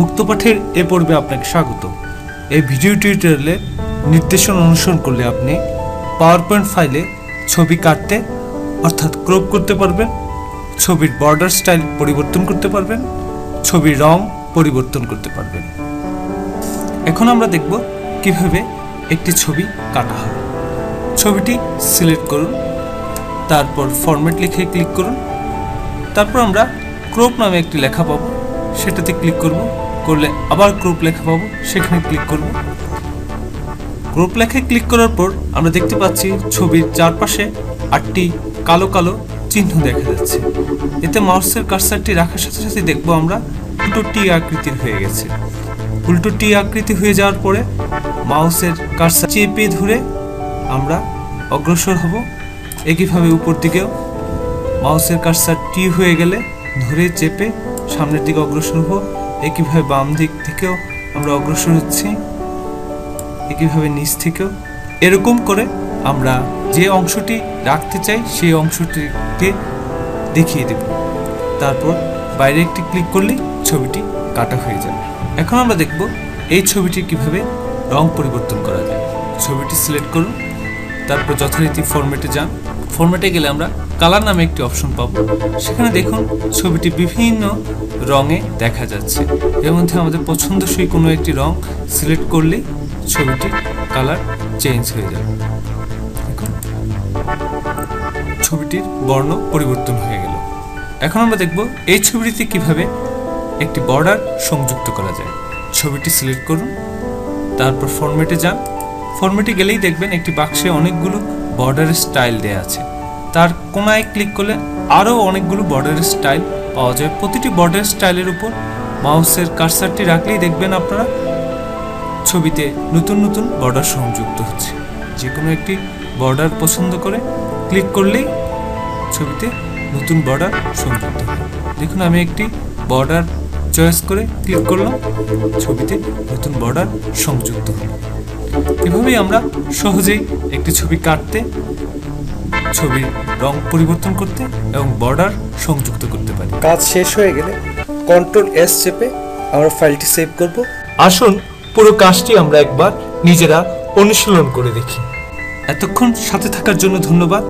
মুক্তপাঠের এ পর্বে আপনাকে স্বাগত। এই ভিডিও টিউটোরিয়ালে নির্দেশনা অনুসরণ করলে আপনি পাওয়ার পয়েন্ট ফাইলে ছবি কাটতে, অর্থাৎ ক্রপ করতে পারবেন, ছবির বর্ডার স্টাইল পরিবর্তন করতে পারবেন, ছবির রং পরিবর্তন করতে পারবেন। এখন আমরা দেখব কীভাবে একটি ছবি কাটা হয়। ছবিটি সিলেক্ট করুন, তারপর ফরম্যাট লিখে ক্লিক করুন, তারপর আমরা ক্রপ নামে একটি লেখা পাবো। সেটাতে ক্লিক করব। করলে আবার গ্রুপ লেখা পাবো, সেখানে ক্লিক করব। গ্রুপ লেখায় ক্লিক করার পর আমরা দেখতে পাচ্ছি ছবির চারপাশে আটটি কালো কালো চিহ্ন দেখা যাচ্ছে। এতে মাউসের কার্সারটি রাখার সাথে সাথে দেখব আমরা উল্টো টি আকৃতি হয়ে গেছে। উল্টো টি আকৃতি হয়ে যাওয়ার পরে মাউসের কার্সার চেপে ধরে আমরা অগ্রসর হব। একইভাবে উপর দিকেও মাউসের কার্সার টি হয়ে গেলে ধরে চেপে সামনের দিকে অগ্রসর হব। একইভাবে বাম দিক থেকেও আমরা অগ্রসর হচ্ছি। একইভাবে নিচ থেকেও। এরকম করে আমরা যে অংশটি রাখতে চাই, সেই অংশটিকে দেখিয়ে দেব। তারপর বাইরে একটি ক্লিক করলেই ছবিটি কাটা হয়ে যাবে। এখন আমরা দেখব এই ছবিটি কীভাবে রং পরিবর্তন করা যায়। ছবিটি সিলেক্ট করুন, তারপর যথারীতি ফরম্যাটে যান। ফরম্যাটে গেলে আমরা কালার নামে একটি অপশন পাবো। সেখানে দেখুন, ছবিটি বিভিন্ন রঙে দেখা যাচ্ছে। এর মধ্যে আমাদের পছন্দসই কোনো একটি রং সিলেক্ট করলে ছবিটির কালার চেঞ্জ হয়ে যাবে। দেখুন, ছবিটির বর্ণ পরিবর্তন হয়ে গেল। এখন আমরা দেখব এই ছবিটিতে কীভাবে একটি বর্ডার সংযুক্ত করা যায়। ছবিটি সিলেক্ট করুন, তারপর ফরম্যাটে যান। ফরম্যাটে গেলেই দেখবেন একটি বাক্সে অনেকগুলো বর্ডারের স্টাইল দেওয়া আছে। তার কোনায় ক্লিক করলে আরও অনেকগুলো বর্ডারের স্টাইল পাওয়া যায়। প্রতিটি বর্ডার স্টাইলের উপর মাউসের কার্সারটি রাখলেই দেখবেন আপনারা ছবিতে নতুন নতুন বর্ডার সংযুক্ত হচ্ছে। যে কোনো একটি বর্ডার পছন্দ করে ক্লিক করলেই ছবিতে নতুন বর্ডার সংযুক্ত হবে দেখুন, আমি একটি বর্ডার চয়েস করে ক্লিক করলাম। ছবিতে নতুন বর্ডার সংযুক্ত হলো। এভাবেই আমরা সহজেই একটি ছবি কাটতে ছবির রং পরিবর্তন করতে এবং বর্ডার সংযুক্ত করতে পারি। কাজ শেষ হয়ে গেলে কন্ট্রোল এস চেপে আমরা ফাইলটি সেভ করব। আসুন পুরো কাজটি আমরা একবার নিজেরা অনুশীলন করে দেখি। এতক্ষণ সাথে থাকার জন্য ধন্যবাদ।